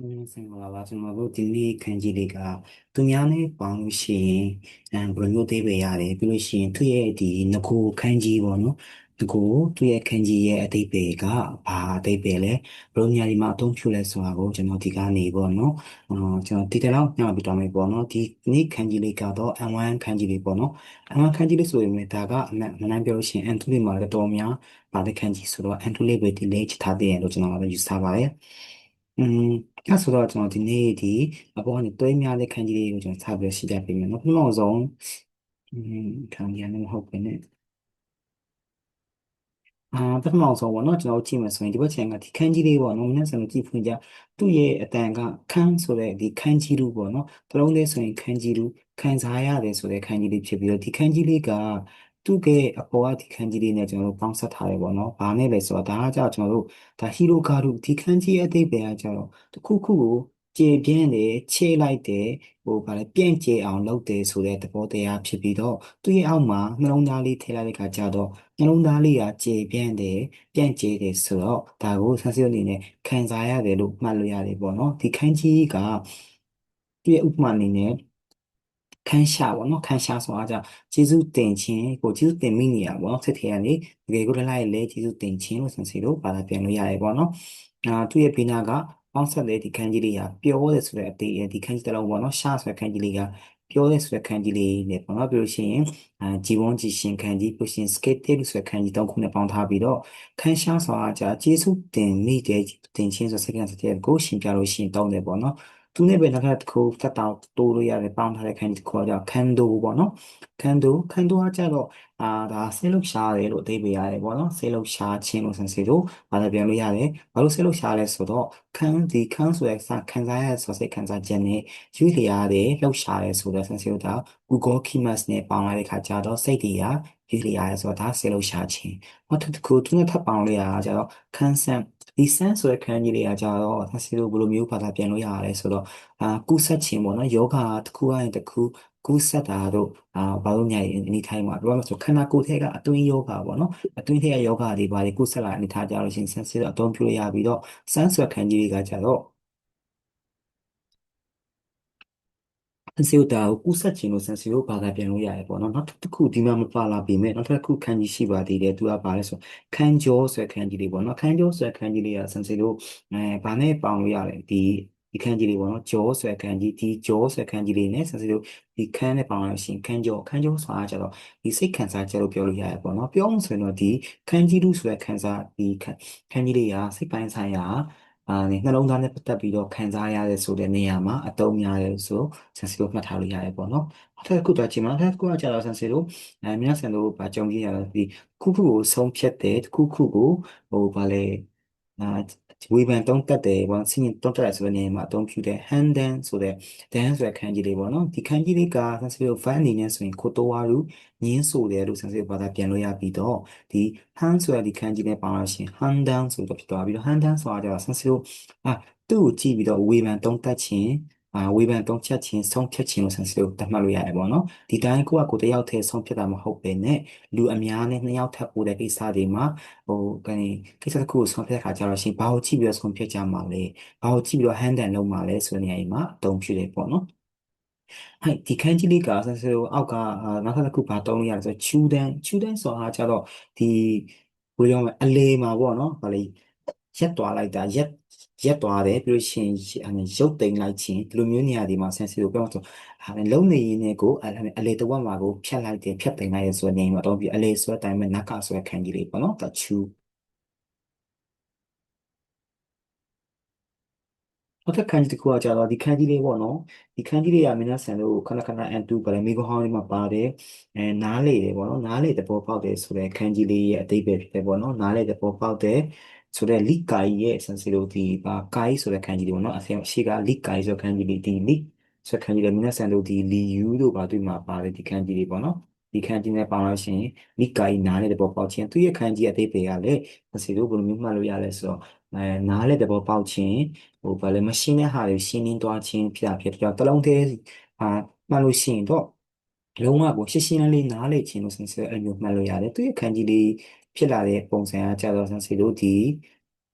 မင်းစင်ပါပါကျွန်တော်တို့ဒီနေ့ခန်းကြီးတွေကသူများနဲ့ပေါင်းလို့ရှိရင်အဲဘယ်လိုမျိုးသိပေးရလဲပြီးလို့ရှိရင်သူ့ရဲ့ဒီငကိုခန်းကြီးပေါ့နော်ဒီကိုသူ့ရဲ့ခန်းကြီးရဲ့အတိတ်ပဲကဘာအတိတ်ပဲလဲဘယ်လိုညာဒီမှာအသုံးပြုလဲဆိုတာကိုကျွန်တော်ဒီကနေပေါ့နော်အဲကျွန်တော်ဒီတလောက်ညပြတော်မယ်ပေါ့နော်ဒီနေ့ခန်းကြီးလေးကတော့ N1 ခန်းကြီးလေးပေါ့နော် N1 ခန်းကြီးလေးဆိုရင်ဒါကအမှန်မှန်ပြောလို့ရှိရင် N2 လေးမှာလည်းတော်များဗာတဲ့ခန်းကြီးဆိုတော့ N2 လေးပဲဒီလေးချထားတဲ့လို့ကျွန်တော်လည်းယူဆပါတယ်อืม အဲ့ဆိုတော့ကျွန်တော်ဒီနေ့ဒီအပေါ်ကနေတွဲများတဲ့ခန်းကြီးလေးကိုကျွန်တော်စပြီးရှင်းပြပေးမယ်နော်ပထမဆုံးอืมခန်းကြီးလည်းမဟုတ်ပဲねအာပထမဆုံးပေါ့နော်ကျွန်တော်ကြည့်မယ်ဆိုရင်ဒီဘက်ခြမ်းကဒီခန်းကြီးလေးပေါ့နော်မင်းဆိုရင်ကြည့်ဖွင့်ကြသူ့ရဲ့အတန်ကခန်းဆိုတဲ့ဒီခန်းကြီးလူပေါ့နော်တလုံးလေးဆိုရင်ခန်းကြီးလူခံစားရတယ်ဆိုတဲ့ခန်းကြီးလေးဖြစ်ပြီးတော့ဒီခန်းကြီးလေးက သူ့ရဲ့အပေါ်ကဒီခန်းကြီးလေးနဲ့ကျွန်တော်တို့ပေါင်းဆက်ထားတယ်ပေါ့နော်။ဘာနဲ့လဲဆိုတော့ဒါကကြောင့်ကျွန်တော်တို့ဒါဟီရိုကာဒုဒီခန်းကြီးရဲ့အသေးပဲကကြောင့်တစ်ခုခုကိုကျေပြင်းတယ်ခြေလိုက်တယ်ဟိုဗါလဲပြန့်ကျဲအောင်လုပ်တယ်ဆိုတဲ့သဘောတရားဖြစ်ပြီးတော့သူ့ရဲ့အောက်မှာနှလုံးသားလေးထည့်လိုက်တဲ့ခါကျတော့နှလုံးသားလေးကကျေပြန့်တယ်ပြန့်ကျဲတယ်ဆိုတော့ဒါကိုဆန်းစစ်အနေနဲ့ခံစားရတယ်လို့မှတ်လို့ရတယ်ပေါ့နော်ဒီခန်းကြီးကသူ့ရဲ့ဥပမာအနေနဲ့ ခန်းရှာပေါ့နော်ခန်းရှာဆိုတာကြောင့်ကျေးဇူးတင်ခြင်းကိုကျေးဇူးတင်မိနေရပေါ့နော်စိတ်ထဲကနေတကယ်ကိုလည်းလိုက်လေကျေးဇူးတင်ခြင်းလို့ဆင်စီလို့ဘာသာပြန်လို့ရတယ်ပေါ့နော်အာသူ့ရဲ့ဘေးနာကပေါင်းဆက်တဲ့ဒီခန်းကြီးလေးကပြောတယ်ဆိုတဲ့အတေးဒီခန်းကြီးတစ်လုံးပေါ့နော်ရှာဆိုတဲ့ခန်းကြီးလေးကပြောတဲ့ဆိုတဲ့ခန်းကြီးလေးနဲ့ပေါ့နော်ပြောလို့ရှိရင်အာဂျီဝွန်ဂျီရှင်ခန်းကြီးပြောရှင်စကေတ်တေးလို့ဆိုတဲ့ခန်းကြီးတောင်းခုနဲ့ပေါင်းထားပြီးတော့ခန်းရှာဆိုတာကြာကျေးဇူးတင်မိတဲ့တင်ခြင်းဆိုတဲ့စက္ကန့်စတဲ့ကိုရှင်ပြလို့ရှိရင်တောင်းတယ်ပေါ့နော် သူနဲ့ပဲနောက်ထပ်တစ်ခုဖတ်တောက်တိုးလို့ရတယ်ပေါင်းထားတဲ့ခန်းကြီးတစ်ခုကကြောင့်ခန်းဒိုပေါ့နော်ခန်းဒိုခန်းဒိုကကြတော့ အာဒါဆေးလုရှားတယ်လို့အဓိပ္ပာယ်ရတယ်ပေါ့နော်ဆေးလုရှားခြင်းလို့ဆန်စီတို့ဘာသာပြန်လို့ရတယ်ဘာလို့ဆေးလုရှားလဲဆိုတော့ခန်းဒီခန်းဆိုတဲ့စာခံစားရဆိုစိတ်ခံစားချက်နဲ့ရွေးလျားတယ်လှုပ်ရှားတယ်ဆိုတဲ့ဆန်စီတို့ဒါ Google Kemas နဲ့ပေါင်းလိုက်တဲ့ခါကျတော့စိတ်တွေကရွေးလျားရဲဆိုတော့ဒါဆေးလုရှားခြင်းနောက်တစ်ခုသူနဲ့ထပ်ပေါင်းလို့ရတာကျတော့ခန်းဆန်ဒီဆန်းဆိုတဲ့ခန်းကြီးတွေကကြတော့ဆန်စီတို့ဘယ်လိုမျိုးဘာသာပြန်လို့ရရဲဆိုတော့အာကူးဆက်ခြင်းပေါ့နော်ယောဂတစ်ခုအရင်တစ်ခု ကူးဆက်တာတို့အာဘာလို့ညာအနေထိုင်မှာပြောရမဆိုခန္ဓာကိုယ်ထဲကအတွင်းယောဂပေါ့နော်အတွင်းထဲကယောဂတွေဘာတွေကူးဆက်လာအနေထားကြလို့ရှိရင်ဆန်စီတို့အသုံးပြုရပြီးတော့ဆန်းဆိုတဲ့ခန်းကြီးတွေကကြတော့ဆန်စီတို့ဒါကိုကူးဆက်ခြင်းလို့ဆန်စီတို့ဘာသာပြန်လို့ရတယ်ပေါ့နော်နောက်တစ်ခုဒီမှာမပါလာပြီမဲ့နောက်တစ်ခုခန်းကြီးရှိပါသေးတယ်သူကဘာလဲဆိုခန်းကျော်ဆိုတဲ့ခန်းကြီးလေးပေါ့နော်ခန်းကျော်ဆိုတဲ့ခန်းကြီးလေးကဆန်စီတို့အဲဘာနဲ့ပေါင်လို့ရလဲဒီ ဒီခန်းကြီးတွေပေါ့နော်ကြောဆွဲခန်းကြီးဒီကြောဆွဲခန်းကြီးတွေနဲ့ဆန်စီတို့ဒီခန်းနဲ့ပေါင်းလို့ရှိရင်ခန်းကြောခန်းကြောဆိုတာကျတော့ဒီစိတ်ခံစားချက်လို့ပြောလို့ရတယ်ပေါ့နော်ပြောမှဆိုရင်တော့ဒီခန်းကြီးလူဆိုတဲ့ခံစားဒီခန်းခန်းကြီးတွေကစိတ်ပိုင်းဆိုင်ရာအာနှလုံးသားနဲ့ပတ်သက်ပြီးတော့ခံစားရတဲ့ဆိုတဲ့နေရာမှာအတုံးများတယ်ဆိုဆန်စီတို့မှတ်ထားလို့ရတယ်ပေါ့နော်။အဲ့ဒါကုသွားချင်မှာအဲ့ဒါကုကကြတော့ဆန်စီတို့အဲမြတ်ဆန်တို့ဗာကြုံကြရတော့ဒီခုခုကိုဆုံးဖြတ်တယ်ခုခုကိုဟိုဗာလေအာ ဝေဖန်တုံးတက်တယ်ပေါ့ဆင်းတုံးတက်တယ်ဆိုတဲ့နေရာမှာအသုံးပြုတဲ့ hand dance ဆိုတဲ့ dance ဆိုတဲ့ခန်းကြီးလေးပေါ့နော်ဒီခန်းကြီးလေးကဆန်စီတို့ van အနေနဲ့ဆိုရင်ကိုတိုဝါလူညင်းဆိုတယ်လို့ဆန်စီတို့ဘာသာပြန်လို့ရပြီးတော့ဒီ hand ဆိုတဲ့ဒီခန်းကြီးနဲ့ပေါင်းလို့ရှိရင် hand dance ဆိုတော့ဖြစ်သွားပြီးတော့ hand dance ဆိုတာကျတော့ဆန်စီတို့အာသူ့ကိုကြည့်ပြီးတော့ဝေဖန်တုံးတက်ခြင်းအာ ဝေဖန်သုံးချက်ချင်းဆုံးဖြတ်ခြင်းလို့ဆန်စီကိုသတ်မှတ်လို့ရတယ်ပေါ့နော်ဒီတိုင်းကိုကကိုတယောက်တည်းဆုံးဖြတ်တာမဟုတ်ပဲနဲ့လူအများနဲ့နှစ်ယောက်ထပ်ပို့တဲ့ကိစ္စတွေမှာဟိုကနေကိစ္စတစ်ခုကိုဆုံးဖြတ်ခါကြတော့ရှင်ဘာကိုကြည့်ပြီးတော့ဆုံးဖြတ်ကြမှာလဲဘာကိုကြည့်ပြီးတော့ hand and လုပ်မှာလဲဆိုတဲ့နေရာမှာအသုံးပြုတယ်ပေါ့နော်ဟဲ့ဒီခန်းကြီးလေးကဆက်ဆိုအောက်ကနောက်တစ်ခုဘာတုံးလို့ရလဲဆိုချူဒန်ချူဒန်ဆိုတာကြတော့ဒီဘယ်လိုပြောမလဲအလေမှာပေါ့နော်ဗာလေရက်သွားလိုက်တာရက် ရက်သွားတယ်ပြီးလို့ရှိရင်ရုပ်သိမ်းလိုက်ခြင်းဒီလိုမျိုးနေရာဒီမှာ sensitive ပြောမှဆိုဟာလုံနေရင်းနဲ့ကိုအလေတဝက်မှာကိုဖြတ်လိုက်တယ်ဖြတ်သိမ်းလိုက်ရဆိုတဲ့နေရာမှာတော့ပြီးအလေဆွဲတိုင်းမဲ့နက်ကဆွဲခံကြီးလေးပေါ့နော်တချူနောက်ထပ်ခန်းကြီးတစ်ခုကကြာတော့ဒီခန်းကြီးလေးပေါ့နော်ဒီခန်းကြီးလေးကမင်းဆန်တို့ခဏခဏအန်တူဗလဲမိဂဟောင်းလေးမှာပါတယ်အဲနားလေတယ်ပေါ့နော်နားလေသဘောပေါက်တယ်ဆိုတဲ့ခန်းကြီးလေးရဲ့အသေးပဲဖြစ်တယ်ပေါ့နော်နားလေသဘောပေါက်တယ် ဆိုတဲ့ leak ကိုင်ရဲ့ဆန်စီလိုဒီဘာကိုင်ဆိုတဲ့ခန်းကြီးလေးပေါ့နော်အရှိက leak ကိုင်ဆိုတဲ့ခန်းကြီးလေးဒီ leak ဆိုတဲ့ခန်းကြီးလေးမင်းဆန်တို့ဒီ liu တို့ဘာတွေ့မှာပါတယ်ဒီခန်းကြီးလေးပေါ့နော်ဒီခန်းကြီးနဲ့ပေါင်းလို့ရှိရင် leak ကိုင်နားလေသဘောပေါက်ခြင်းသူရဲ့ခန်းကြီးအသေးပဲကလည်းဆန်စီတို့ဘယ်လိုမျိုးမှတ်လို့ရလဲဆိုတော့အဲနားလေသဘောပေါက်ခြင်းဟိုဘာလဲမရှင်းတဲ့ဟာတွေရှင်းလင်းသွားခြင်းဖြစ်တာဖြစ်တော့တလုံးသေးအာမှတ်လို့ရှိရင်တော့လုံးဝကိုရှင်းရှင်းလင်းလင်းနားလေခြင်းလို့ဆင်စအဲ့လိုမှတ်လို့ရတယ်သူရဲ့ခန်းကြီးလေး ဖြစ်လာတဲ့ပုံစံကကြတော့ဆင်စီတို့ဒီ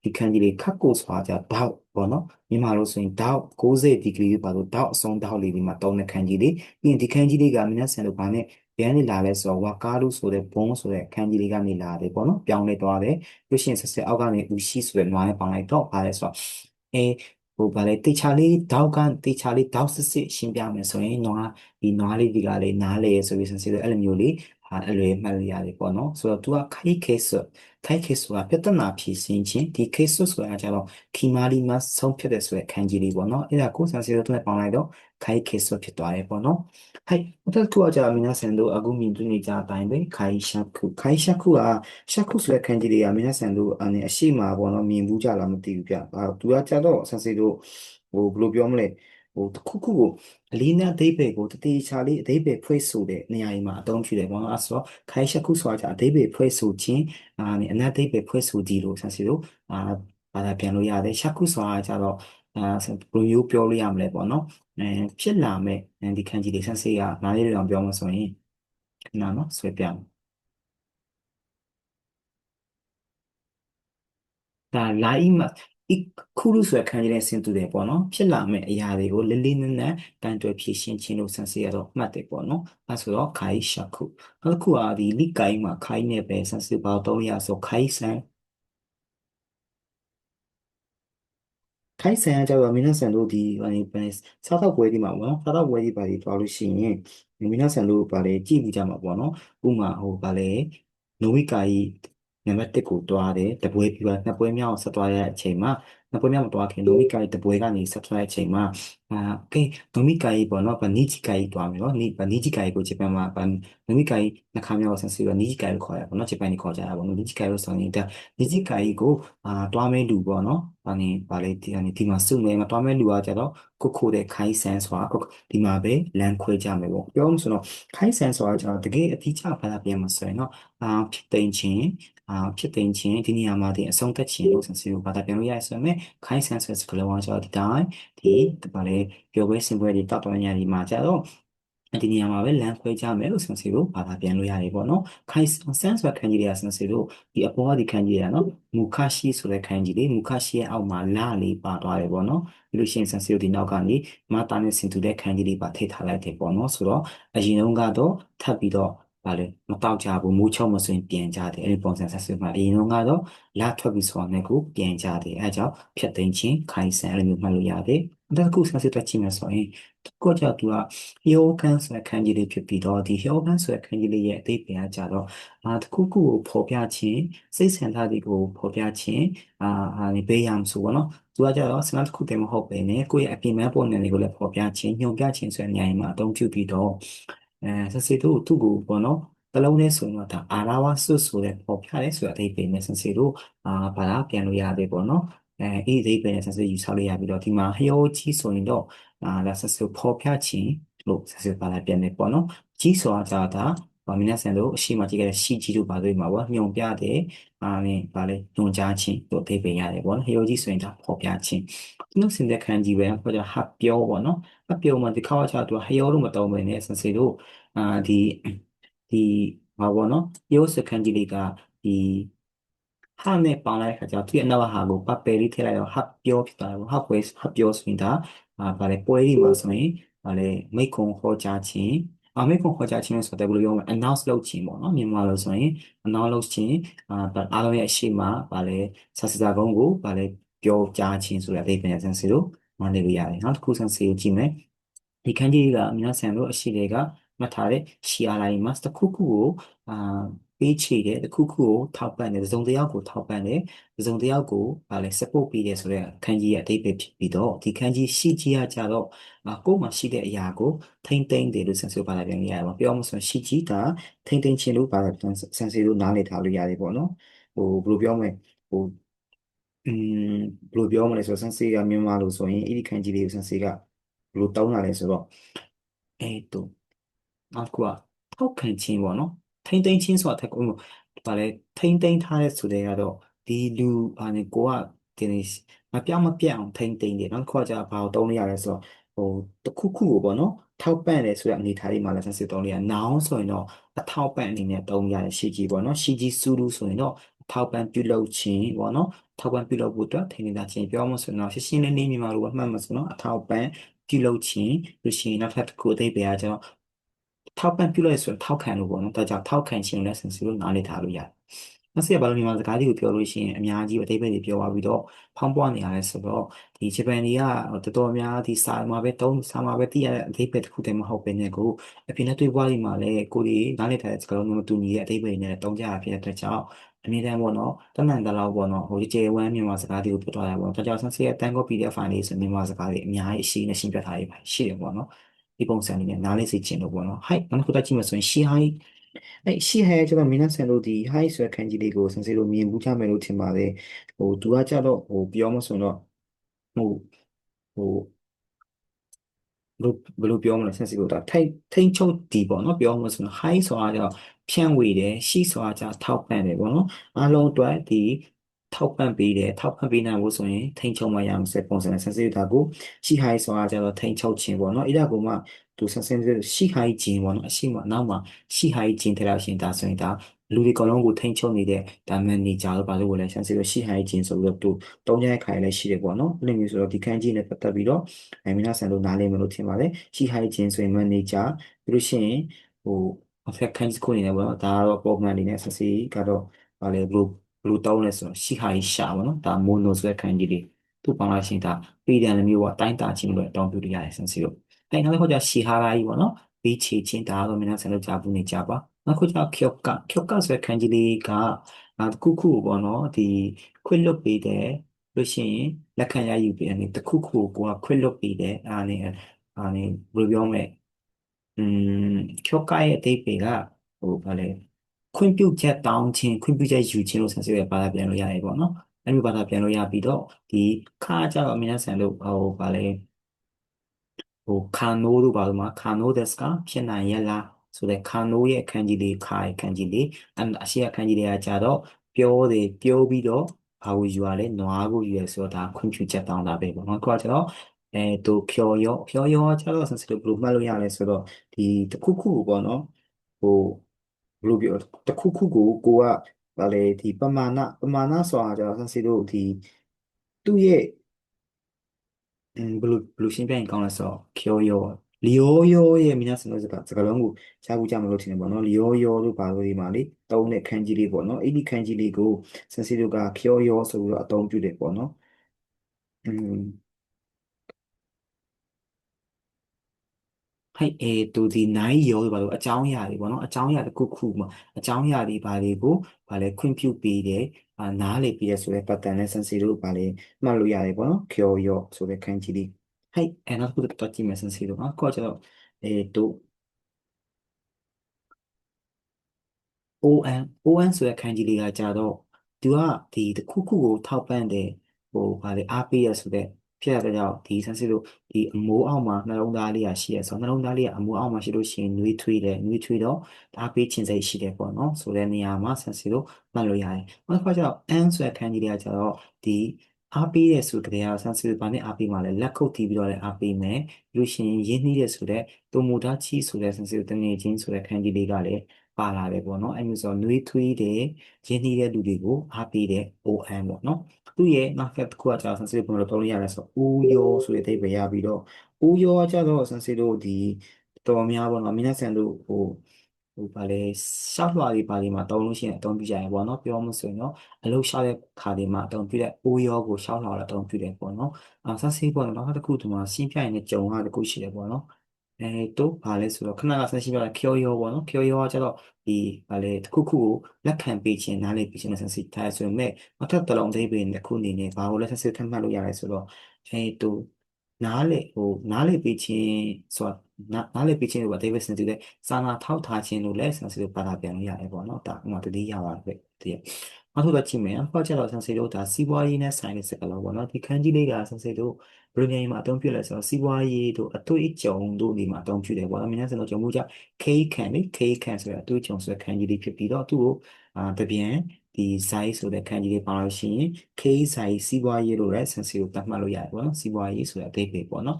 ဒီခန်းကြီးလေးခက်ကိုဆိုတာကြတောက်ပေါ့နော်မြန်မာလိုဆိုရင်တောက်60ဒီဂရီပါလို့တောက်အဆုံးတောက်လေးဒီမှာတုံးတဲ့ခန်းကြီးလေးပြီးရင်ဒီခန်းကြီးလေးကမြတ်ဆန်တို့ဘာနဲ့ဘယ်ကနေလာလဲဆိုတော့ဝါကားလို့ဆိုတဲ့ဘုံဆိုတဲ့ခန်းကြီးလေးကနေလာတယ်ပေါ့နော်ပြောင်းလဲသွားတယ်ပြီးရှင်ဆက်ဆက်အောက်ကနေဦးရှိဆိုတဲ့နွားနဲ့ပေါင်းလိုက်တော့ဗါလဲဆိုတော့အဲဟိုဗါလဲတေချာလေးတောက်ကတေချာလေးတောက်စစ်စစ်ရှင်းပြမယ်ဆိုရင်နွားဒီနွားလေးဒီကလေးနားလေဆိုပြီးဆန်စီလို့အဲ့လိုမျိုးလေးဟာ အဲ့လိုမှတ်လို့ရတယ်ပေါ့နော်ဆိုတော့ तू ကခိုက်ခဲဆိုခိုက်ခဲဆိုတာပြဿနာဖြေရှင်းခြင်းဒီ case ဆိုတာကြတော့ခီမာလီမှာဆုံးဖြတ်တဲ့ဆိုတဲ့ခန်းကြီးလေးပေါ့နော်အဲ့ဒါကိုဆန်စီလို့နဲ့ပေါင်းလိုက်တော့ခိုက် case ဖြစ်သွားတယ်ပေါ့နော်ဟဲ့အဲ့ဒါကကြာမင်းဆန်တို့အခုမြင်တွေ့နေကြအတိုင်းပဲခိုင်ရှာခုခိုင်ရှာခုကရှာခုဆိုတဲ့ခန်းကြီးလေးကမင်းဆန်တို့အနေအရှိမှာပေါ့နော်မြင်ဘူးကြလားမသိဘူးဗျအာသူကကြတော့ဆန်စီတို့ဟိုဘယ်လိုပြောမလဲ ဟိုတစ်ခုခုကိုအလေးနဲ့အသေးပဲကိုတတိချာလေးအသေးပဲဖွေးဆိုတဲ့နေရာကြီးမှာအသုံးပြုတယ်ပေါ့နော်အဲဆိုတော့ခိုင်ရှက်ခုဆိုတာအသေးပဲဖွေးဆိုခြင်းအာအနတ်အသေးပဲဖွေးဆိုဒီလို့ဆန်စီတို့အာဘာသာပြန်လို့ရတယ်ရှက်ခုဆိုတာကြတော့အာဘယ်လိုမျိုးပြောလို့ရမလဲပေါ့နော်အဲဖြစ်လာမဲ့ဒီခန်းကြီးလေးဆန်စီကနားလေးတွေအောင်ပြောမှဆိုရင်ခဏနော်ဆွဲပြမယ်ဒါလာအီမဤ ခုလူဆိုတဲ့ခန်းကြီးနဲ့ဆင်တူတယ်ပေါ့နော်ဖြစ်လာမယ့်အရာတွေကိုလေးလေးနက်နက်တန်တွယ်ဖြည့်ရှင်းခြင်းလို့ဆန်စီရတော့မှတ်တယ်ပေါ့နော်အဲဆိုတော့ခိုင်ရှာခုနောက်တစ်ခုကဒီလိကိုင်းမှာခိုင်နဲ့ပဲဆန်စီဘာတော့ရဆိုခိုင်ဆန်ခိုင်ဆန်ကကြတော့မင်းဆန်တို့ဒီဟိုပဲစားတော့ပွဲဒီမှာပေါ့နော်စားတော့ပွဲဒီပါဒီတွားလို့ရှိရင်မင်းဆန်တို့ပါလေကြည့်ပြီးကြမှာပေါ့နော်ဥမာဟိုပါလေနိုဝိကာကြီး နံပါတ်1ကိုတွားတယ်တပွဲပြီးပါနှစ်ပွဲမြောက်ဆက်သွားတဲ့အချိန်မှာနှစ်ပွဲမြောက်မတွားခင်နိုမီကာကြီးတပွဲကနေဆက်သွားတဲ့အချိန်မှာ 오케이 노미가이 번호 번 니지가이 또 하면 니 니지가이고 제반마 반 노미가이 나카미하고 선수가 니지가이를 거야 번호 제반이 거자 번호 니지가이로 써니까 니지가이고 아 또하면 루 번호 아니 발레티 아니 디마 쓰네 마 또하면 루가 저러 코코데 카이 센서와 코 디마베 랭크웨이 자매 뭐 그럼 소노 카이 센서와 저 되게 티차 받아 배면 써요 아 핏된 진အာဖြစ်သိခြင်းဒီနေရာမှာဒီအဆုံးသက်ခြင်းလို့ဆင်စီကိုဘာသာပြန်လို့ရရဆိုရင်ခိုင်းဆန်ဆစ်ကလေးဝါကျော်ဒီတိုင်းဒီတပါလေပြောပွဲစင်ပွဲတွေတောက်တော်ညာဒီမှာကျတော့ဒီနေရာမှာပဲလမ်းခွဲကြမယ်လို့ဆန်စီတို့ဘာသာပြန်လို့ရတယ်ပေါ့နော်ခိုင်ဆန်ဆိုတဲ့ခန်းကြီးတွေကဆန်စီတို့ဒီအပေါ်ကဒီခန်းကြီးတွေကနော်မူခရှိဆိုတဲ့ခန်းကြီးလေးမူခရှိရဲ့အောက်မှာလာလေးပါသွားတယ်ပေါ့နော်ပြီးလို့ရှိရင်ဆန်စီတို့ဒီနောက်ကနေမာတာနဲ့ဆင်တူတဲ့ခန်းကြီးလေးပါထည့်ထားလိုက်တယ်ပေါ့နော်ဆိုတော့အရင်တုန်းကတော့ထပ်ပြီးတော့ဗာလေမတောက်ကြဘူးမိုးချုံမဆိုရင်ပြန်ကြတယ်အဲ့ဒီပုံစံဆက်စစ်မှာအရင်ကတော့လာထွက်ပြီးဆိုတာနဲ့ကိုပြန်ကြတယ်အဲကြောင့်ဖြတ်သိမ်းခြင်းခိုင်ဆန်အဲ့လိုမျိုးမှတ်လို့ရတယ် အဲ့ဒါကုဆက်စစ်တက်ကြည့်မယ်ဆိုရင်ကိုကြောင့်သူကဟီယိုကန်ဆိုတဲ့ခန်းကြီးလေးဖြစ်ပြီးတော့ဒီဟီယိုကန်ဆိုတဲ့ခန်းကြီးလေးရဲ့အသေးပင်ကကြတော့အာတခုခုကိုဖော်ပြခြင်းစိတ်ဆန္ဒတွေကိုဖော်ပြခြင်းအာဟာနေပေးရမှာဆိုတော့နော်သူကကြတော့စနတစ်ခုတည်းမဟုတ်ပဲねကိုယ့်ရဲ့အပြင်မဲ့ပုံစံတွေကိုလည်းဖော်ပြခြင်းညွှန်ပြခြင်းဆိုတဲ့နေရာမှာအသုံးပြုပြီးတော့အဲဆက်စီတို့သူ့ကိုပေါ့နော်တလုံးနဲ့ဆိုရင်တော့ဒါအာရာဝဆွဆိုတဲ့ပေါ်ပြရဲဆိုတဲ့အသေးပေနဲ့ဆက်စီတို့အာဘာသာပြန်လို့ရတယ်ပေါ့နော် အဲအဲ့ဒီအသေးပေနဲ့ဆက်စီယူဆောက်လို့ရပြီးတော့ဒီမှာဟျောကြီးဆိုရင်တော့အာဒါဆက်စီပေါ်ပြခြင်းလို့ဆက်စီဘာသာပြန်နေပေါ့နော်ကြီးဆိုတာကြာတာဘာမင်းဆန်တို့အရှိမကြည့်ခဲ့တဲ့ရှိကြီးတို့ပါတွေ့မှာပေါ့ညွန်ပြတဲ့အာမင်းဗာလေညွန်ကြားခြင်းတို့အသေးပေရတယ်ပေါ့နော်ဟျောကြီးဆိုရင်ဒါပေါ်ပြခြင်းဒီလိုစင်တဲ့ခန်းကြီးပဲဟောကြဟပ်ပြောပေါ့နော်ဟပ်ပြောမှာဒီခါချာသူဟျောလို့မတော်ဘဲနဲ့ဆန်စီတို့အာဒီဒီဘာပေါ့နော်ရိုးစကန်ကြီးလေးကဒီ ဟာနဲ့ပေါင်းလိုက်ခါကျတော့သူ့ရဲ့နောက်ဟာကိုပတ်ပယ်လေးထည့်လိုက်တော့ဟပ်ပြောဖြစ်သွားတယ်ပေါ့ဟပ်ပွဲဟပ်ပြောဆိုရင်ဒါအာဗာလေပွဲဒီမှာဆိုရင်ဗာလေမိတ်ခွန်ဟောကြားခြင်းအမေကွန်ခေါ်ကြခြင်းဆိုတဲ့ဘယ်လိုပြောမလဲ announce လုပ်ခြင်းပေါ့နော်မြန်မာလိုဆိုရင် announce လုပ်ခြင်းအာအားလုံးရဲ့အရှိမဗာလေစာစစာကုန်းကိုဗာလေပြောကြားခြင်းဆိုတဲ့အဓိပ္ပာယ်ဆန်စီလို့မှတ်နေလို့ရတယ်နောက်တစ်ခုဆန်စီကိုကြည့်မယ်ဒီခန်းကြီးကအများဆန်လို့အရှိတွေကမှတ်ထားတဲ့ CRI mask တစ်ခုခုကိုအာ ပေးချေတယ်တစ်ခုခုကိုထောက်ပံ့တယ်သုံးတစ်ယောက်ကိုထောက်ပံ့တယ်သုံးတစ်ယောက်ကိုဗာလဲ support ပေးတယ်ဆိုတဲ့ခန်းကြီးရဲ့အဓိပ္ပာယ်ဖြစ်ပြီးတော့ဒီခန်းကြီးရှိကြီးကကြတော့ကိုယ်မှာရှိတဲ့အရာကိုထိမ့်သိမ့်တယ်လို့ဆန်ဆိုပါလာပြန်ရရပါပြောမှဆိုရှိကြီးကထိမ့်သိမ့်ခြင်းလို့ပါဆန်စီလို့နားလည်ထားလို့ရတယ်ပေါ့နော်ဟိုဘယ်လိုပြောမလဲဟိုอืมဘယ်လိုပြောမလဲဆိုတော့ဆန်စီကမြန်မာလို့ဆိုရင်အဲ့ဒီခန်းကြီးလေးကိုဆန်စီကဘယ်လိုတောင်းလာလဲဆိုတော့အဲ့တော့နောက်တစ်ခုကထောက်ခံခြင်းပေါ့နော် ထိမ့်သိမ်းခြင်းဆိုတာထက်ကိုဘာလဲထိမ့်သိမ်းထားတဲ့ဆိုတဲ့ကတော့ဒီလူအာနေကိုကဒီနေ့မပြောင်းမပြတ်အောင်ထိမ့်သိမ်းတယ်နောက်တစ်ခုကじゃဘာကိုသုံးလို့ရလဲဆိုတော့ဟိုတခုခုကိုပေါ့နော်ထောက်ပံ့တယ်ဆိုတဲ့အနေထားလေးမှာလည်းဆက်စစ်သုံးလို့ရနောင်းဆိုရင်တော့အထောက်ပံ့အနေနဲ့သုံးရတဲ့ရှီကြီးပေါ့နော်ရှီကြီးစူးလူဆိုရင်တော့ထောက်ပံ့ပြုလုပ်ခြင်းပေါ့နော်ထောက်ပံ့ပြုလုပ်ဖို့အတွက်ထိန်းသိမ်းထားခြင်းပြောမှဆိုတော့ရှင်းရှင်းလင်းလင်းမြန်မာလိုအမှတ်မဆိုတော့အထောက်ပံ့ပြုလုပ်ခြင်းလို့ရှိရင်နောက်ထပ်တစ်ခုအသေးပဲကကျတော့ ထောက်ပံ့ပြုလုပ်ရဆိုတော့ထောက်ခံလို့ပေါ့နော်ဒါကြောင့်ထောက်ခံခြင်းလည်းစင်စီလို့နားလည်ထားလို့ရတယ်။နောက်ဆက်ဘာလို့မြန်မာစကားလေးကိုပြောလို့ရှိရင်အများကြီးအသေးပဲတွေပြောသွားပြီးတော့ဖောင်းပွားနေရတယ်ဆိုတော့ဒီဂျပန်တွေကတော်တော်များဒီစာမှာပဲတုံးစာမှာပဲသိရတဲ့အသေးပဲတစ်ခုတည်းမဟုတ်ဘဲနဲ့ကိုအပြင်နဲ့တွေ့ပွားဒီမှာလည်းကိုဒီနားလည်ထားတဲ့စကားလုံးမျိုးမတူညီတဲ့အသေးပဲတွေနဲ့တုံးကြရဖြစ်တဲ့အတွက်ကြောင့်အနည်းတန်းပေါ့နော်တမန်တလောက်ပေါ့နော်ဟိုကျေဝမ်းမြန်မာစကားတွေကိုပြောထားရပေါ့ဒါကြောင့်ဆန်းစီရဲ့တန်ကော PDF file လေးဆိုမြန်မာစကားတွေအများကြီးအရှိနဲ့ရှင်းပြထားရပါရှိတယ်ပေါ့နော် ဒီပုံစံလေးနဲ့နားလေးစေချင်လို့ပေါ့နော်ဟိုက်နောက်တစ်ခုတက်ကြည့်မှဆိုရင်ရှီဟိုက်အဲ့ရှီဟိုက်ကျတော့မင်းနဲ့ဆန်လို့ဒီဟိုက်ဆိုတဲ့ခန်းကြီးလေးကိုဆန်းစီလို့မြင်ဘူးကြမယ်လို့ထင်ပါတယ်ဟိုသူကကြတော့ဟိုပြောမဆိုတော့ဟိုဟိုဘယ်လိုဘယ်လိုပြောမလဲဆင်စီကိုဒါထိတ်ထိန်ချုပ်ဒီပေါ့နော်ပြောမှဆိုတော့ high ဆိုတာကျတော့ဖြန့်ဝေတယ်ရှိဆိုတာကျထောက်ပံ့တယ်ပေါ့နော်အားလုံးအတွက်ဒီ ထောက်ပံ့ပေးတယ်ထောက်ပံ့ပေးနိုင်ဖို့ဆိုရင်ထိန်ချုပ်မှရမယ်ဆိုပုံစံနဲ့ဆင်စီဒါကိုရှိ high ဆိုတာကျတော့ထိန်ချုပ်ခြင်းပေါ့နော်အဲ့ဒါကမှသူဆင်စီရှိ high ခြင်းပေါ့နော်အရှိမနောက်မှရှိ high ခြင်းထဲလောက်ရှင်ဒါဆိုရင်ဒါလူတွေအကုန်လုံးကိုထိန်းချုပ်နေတဲ့ဒါမန်နေဂျာလို့ပါလို့လည်းဆန်စီလို့ရှိဟိုင်းခြင်းဆိုပြီးတော့သူတုံးကြတဲ့ခိုင်လည်းရှိတယ်ပေါ့နော်အဲ့လိုမျိုးဆိုတော့ဒီခန်းကြီးနဲ့ပတ်သက်ပြီးတော့အမီနာဆန်လို့နားလည်မလို့ထင်ပါတယ်ရှိဟိုင်းခြင်းဆိုရင်မန်နေဂျာပြီးလို့ရှိရင်ဟို affect ခန်းကြီးကိုနေတယ်ပေါ့နော်ဒါကတော့ပုံမှန်အနေနဲ့ဆန်စီကတော့ဗာလေ ဘလို့ဘလို့တောင်းလဲဆိုတော့ရှိဟိုင်းရှာပေါ့နော်ဒါမိုနိုဆိုတဲ့ခန်းကြီးလေးသူ့ပေါင်းလိုက်ရှင်ဒါပေဒန်လိုမျိုးပေါ့တိုင်းတာခြင်းလို့တောင်းပြလို့ရတယ်ဆန်စီလို့အဲနောက်တစ်ခုကျရှီဟာရာကြီးပေါ့နော်ဘေးချေချင်းဒါကတော့မင်းဆန်လို့ကြားဘူးနေကြပါနောက်ခုကျခော့ကခော့ကဆိုတဲ့ခန်းကြီးလေးကအာတခုခုပေါ့နော်ဒီခွင့်လွတ်ပေးတယ်လို့ရှိရင်လက်ခံရယူပေးတယ်တခုခုကိုကခွင့်လွတ်ပေးတယ်အားနေအားနေဘယ်လိုပြောမလဲอืมခော့ကရဲ့အသေးပေကဟိုဗာလဲ ခွင့်ပြုချက်တောင်းခြင်းခွင့်ပြုချက်ယူခြင်းလို့ဆက်ဆွဲရပါတာပြန်လို့ရတယ်ပေါ့နော်အဲ့ဒီဘာသာပြန်လို့ရပြီးတော့ဒီခါကြတော့အမြဲတမ်းလို့ဟိုဗာလဲဟိုခါနိုးတို့ဘာလို့မှာခါနိုးဒက်စကဖြစ်နိုင်ရလားဆိုတဲ့ခါနိုးရဲ့အခန်းကြီးလေးခါရဲ့အခန်းကြီးလေးအရှိအခန်းကြီးလေးကကြတော့ပြောတယ်ပြောပြီးတော့ဘာကိုယူရလဲနွားကိုယူရဆိုတော့ဒါခွင့်ပြုချက်တောင်းတာပဲပေါ့နော်ကိုကကျတော့အဲသူဖြော်ရောဖြော်ရောကျတော့ဆန်စလို့ဘယ်လိုမှတ်လို့ရလဲဆိုတော့ဒီတစ်ခုခုပေါ့နော်ဟို ဘယ်လိုပြောတခုခုကိုကိုကဗာလေဒီပမာဏပမာဏဆိုတာကျွန်တော်ဆန်စီတို့ဒီသူ့ရဲ့ဘယ်လိုဘယ်လိုရှင်းပြရင်ကောင်းလဲဆိုတော့ဖြောရောလျောရောရဲ့မိနာစံလို့စကားစကားလုံးကိုရှားဘူးကြမလို့ထင်တယ်ပေါ့နော်လျောရောလို့ပါလို့ဒီမှာလေတုံးတဲ့ခန်းကြီးလေးပေါ့နော်အဲ့ဒီခန်းကြီးလေးကိုဆန်စီတို့ကဖြောရောဆိုပြီးတော့အသုံးပြုတယ်ပေါ့နော်အင်း ဟိုက်အဲသူဒီနိုင်ရောဘာလို့အကြောင်းအရာတွေပေါ့နော်အကြောင်းအရာတစ်ခုခုမှာအကြောင်းအရာတွေဘာတွေကိုဘာလဲခွင့်ပြုပေးတယ်အာနားလေပေးရဆိုတဲ့ pattern နဲ့ sensor တို့ဘာလဲမှတ်လို့ရတယ်ပေါ့နော်ကျော်ရောဆိုတဲ့ခန်းကြီးလေးဟိုက်အဲနောက်တစ်ခုတော့ကြည့်မယ် sensor တို့နော်ကိုကျတော့အဲတို့ ON ON ဆိုတဲ့ခန်းကြီးလေးကကြတော့သူကဒီတစ်ခုခုကိုထောက်ပံ့တယ်ဟိုဘာလဲအားပေးရဆိုတဲ့ ဖြစ်ရတဲ့ကြောင့်ဒီဆန်းစစ်လို့ဒီအမိုးအောက်မှာနှလုံးသားလေးရရှိရဆိုနှလုံးသားလေးကအမိုးအောက်မှာရှိလို့ရှိရင်နှွေးထွေးတယ်နှွေးထွေးတော့အားပေးခြင်းစိတ်ရှိတယ်ပေါ့နော်ဆိုတဲ့နေရာမှာဆန်းစစ်လို့မှတ်လို့ရတယ်နောက်တစ်ခါကျတော့ N ဆိုတဲ့ခန်းကြီးလေးကကြတော့ဒီအားပေးတဲ့ဆိုတဲ့ကဆန်းစစ်ဘာနဲ့အားပေးမှလဲလက်ခုပ်တီးပြီးတော့လည်းအားပေးမယ်လို့ရှိရင်ရင်းနှီးတဲ့ဆိုတဲ့တိုမိုဒါချီဆိုတဲ့ဆန်းစစ်တငယ်ချင်းဆိုတဲ့ခန်းကြီးလေးကလည်းပါလာတယ်ပေါ့နော်အဲ့မျိုးဆိုနှွေးထွေးတဲ့ရင်းနှီးတဲ့လူတွေကိုအားပေးတဲ့ OM ပေါ့နော် သူ့ရဲ့ market တစ်ခုကကြာဆန်စီဘယ်လိုပြောလို့ရလဲဆိုတော့ဦးယောဆိုတဲ့အဓိပ္ပာယ်ရပြီးတော့ဦးယောကကြာတော့ဆန်စီတို့ဒီတော်များပေါ့နော်မင်းနဲ့ဆန်တို့ဟိုဟိုဗာလေရှောက်လွှာတွေပါတွေမှာတောင်းလို့ရှိရင်အသုံးပြုကြရပေါ့နော်ပြောမှဆိုရင်တော့အလုပ်ရှောက်တဲ့ခါတွေမှာအသုံးပြုတဲ့ဦးယောကိုရှောက်လွှာလည်းအသုံးပြုတယ်ပေါ့နော်အာဆန်စီပေါ့နော်နောက်တစ်ခုဒီမှာရှင်းပြရင်လည်းကြုံရတဲ့ခုရှိတယ်ပေါ့နော် အဲတော့ဗာလဲဆိုတော့ခဏကဆက်ရှိပြတာခေောယောပေါ့နော်ခေောယောကကျတော့ဒီဗာလဲတစ်ခုခုကိုလက်ခံပေးခြင်းနားလည်ပေးခြင်းနဲ့ဆက်စီထားဆိုရင်မဲ့နောက်ထပ်တစ်လုံးသိပေးနေခုအနေနဲ့ဘာကိုလဲဆက်စီထပ်မှတ်လို့ရတယ်ဆိုတော့အဲတော့နားလေဟိုနားလေပေးခြင်းဆိုတာနားလေပေးခြင်းလို့ပါဒေးဗစ်စင်တူတဲ့စာနာထောက်ထားခြင်းလို့လဲဆက်စီလို့ပါတာပြန်လို့ရတယ်ပေါ့နော်ဒါဥမာတတိယပါပဲတည်း နောက်တစ်ခုတော့ကြည့်မယ်အခုကျတော့ဆန်စီတို့ဒါစီးပွားရေးနဲ့ဆိုင်တဲ့စကားလုံးပေါ့နော်ဒီခန်းကြီးလေးကဆန်စီတို့ဘယ်လိုမျိုးမှာအသုံးပြုလဲဆိုတော့စီးပွားရေးတို့အတွေ့အကြုံတို့ဒီမှာအသုံးပြုတယ်ပေါ့နော်။မြန်ဆန်တော့ကြုံမှုကြ K ခံလေ K ခံဆိုတဲ့အတွေ့အကြုံဆိုတဲ့ခန်းကြီးလေးဖြစ်ပြီးတော့သူ့ကိုအာတပြန်ဒီဇိုင်းဆိုတဲ့ခန်းကြီးလေးပါလို့ရှိရင် K ဇိုင်းစီးပွားရေးလို့လည်းဆန်စီကိုသတ်မှတ်လို့ရတယ်ပေါ့နော်။စီးပွားရေးဆိုတဲ့အသေးပဲပေါ့နော်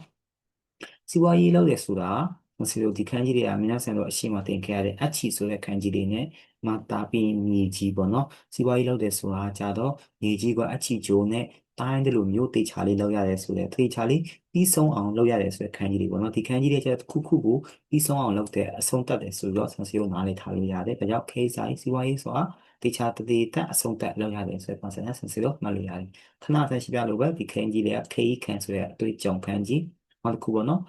။စီးပွားရေးလုပ်တယ်ဆိုတာဆန်စီတို့ဒီခန်းကြီးတွေကမြန်ဆန်တော့အရှိမတင်ခဲ့ရတဲ့အချီဆိုတဲ့ခန်းကြီးလေးနဲ့ မှာတာပြီးမြေကြီးပေါ့နော်စီးပွားရေးလုပ်တယ်ဆိုတာကြတော့မြေကြီးကအချီကျိုးနဲ့တိုင်းတယ်လို့မျိုးတေချာလေးလုပ်ရတယ်ဆိုတဲ့တေချာလေးပြီးဆုံးအောင်လုပ်ရတယ်ဆိုတဲ့ခန်းကြီးတွေပေါ့နော်ဒီခန်းကြီးတွေကျတော့တစ်ခုခုကိုပြီးဆုံးအောင်လုပ်တဲ့အဆုံးတတ်တယ်ဆိုတော့ဆန်စီကိုနားလေးထားလို့ရတယ်ဒါကြောင့် case size စီးပွားရေးဆိုတာတေချာတသေးတက်အဆုံးတက်လုပ်ရတယ်ဆိုတဲ့ concept နဲ့ဆန်စီကိုမှတ်လို့ရတယ်ခဏဆက်ရှိပြလို့ပဲဒီခန်းကြီးတွေက K ခန်းဆိုတဲ့အတွေ့အကြုံခန်းကြီးနောက်တစ်ခုပေါ့နော်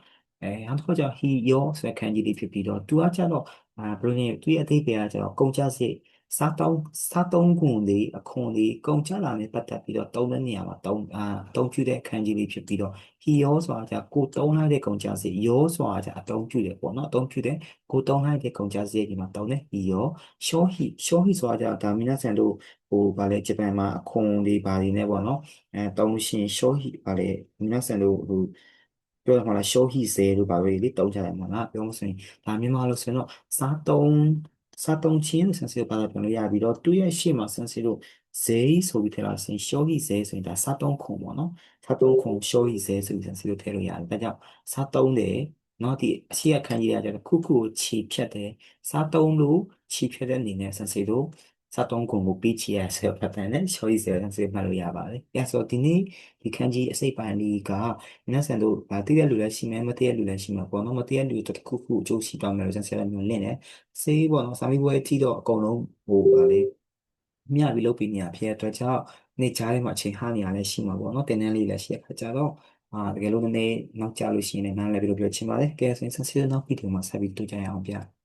အဲနောက်တစ်ခုကျတော့ he your ဆိုတဲ့ခန်းကြီးတွေဖြစ်ပြီးတော့သူကကျတော့ အာဘယ်လိုလဲသူရဲ့အသေးပဲကကျတော့ကုန်ကြစရိတ်စားတောင်းစားသုံးခွန်လေးအခွန်လေးကုန်ကြလာနဲ့ပတ်သက်ပြီးတော့တုံးတဲ့နေရာမှာတုံးအာတုံးပြတဲ့အခန်းကြီးလေးဖြစ်ပြီးတော့ he ရောဆိုတာကကိုတုံးလိုက်တဲ့ကုန်ကြစရိတ်ရောဆိုတာကအတုံးပြတယ်ပေါ့နော်အတုံးပြတဲ့ကိုတုံးလိုက်တဲ့ကုန်ကြစရိတ်ဒီမှာတုံးတယ် he ရော short he short he ဆိုတာကဒါမီနာဆန်တို့ဟိုဗာလေဂျပန်မှာအခွန်လေးဗာလေးနဲ့ပေါ့နော်အဲတုံးရှင် short he ဗာလေမီနာဆန်တို့ဟို ပြောရမှာလား short he ဇဲတို့ဗာလေလေတုံးကြတယ်မှာလားပြောမစရင်ဒါမြန်မာလို့ဆိုရင်တော့စားတုံးစားတုံးချင်းလို့ဆန်စီတို့ဘာသာပြန်လို့ရပြီးတော့သူ့ရဲ့ရှေ့မှာဆန်စီတို့ဇဲဆိုပြီးထည့်လာစင် short he ဇဲဆိုရင်ဒါစားတုံးခုံပေါ့နော်စားတုံးခုံ short he ဇဲဆိုပြီးဆန်စီတို့ထည့်လို့ရတယ်ဒါကြောင့်စားတုံးတယ်နော်ဒီအရှိရခန်းကြီးရကြတော့ခုခုကိုခြေဖြတ်တယ်စားတုံးလို့ခြေဖြတ်တဲ့အနေနဲ့ဆန်စီတို့ စာတုံးကုန်ကိုပေးချရဆဲဖတ်တယ်နဲ့ချော်ရီဆဲဆဲမှတ်လို့ရပါတယ်။အဲဆိုဒီနေ့ဒီခန်းကြီးအစိပ်ပိုင်းလေးကနတ်ဆန်တို့ဗာတိတဲ့လူလည်းရှိမယ်မတိတဲ့လူလည်းရှိမှာပေါ့နော်မတိတဲ့လူတစ်ခုခုအကျိုးရှိသွားမယ်လို့ဆန်ဆဲလည်းမျိုးလင့်တယ်။စေးပေါ့နော်စာမီးပွဲထီးတော့အကုန်လုံးဟိုဗာလေးမြပြီးလုပ်ပြီးနေရဖြစ်တဲ့အတွက်ကြောင့်နေကြားထဲမှာအချိန်ဟနေရလည်းရှိမှာပေါ့နော်တင်းတန်းလေးလည်းရှိရခါကြတော့အာတကယ်လို့နည်းနည်းနောက်ကျလို့ရှိရင်လည်းနားလည်ပြီးတော့ပြောချင်ပါတယ်။ကဲဆိုရင်ဆန်ဆဲနောက်ဗီဒီယိုမှာဆက်ပြီးတွေ့ကြရအောင်ဗျာ။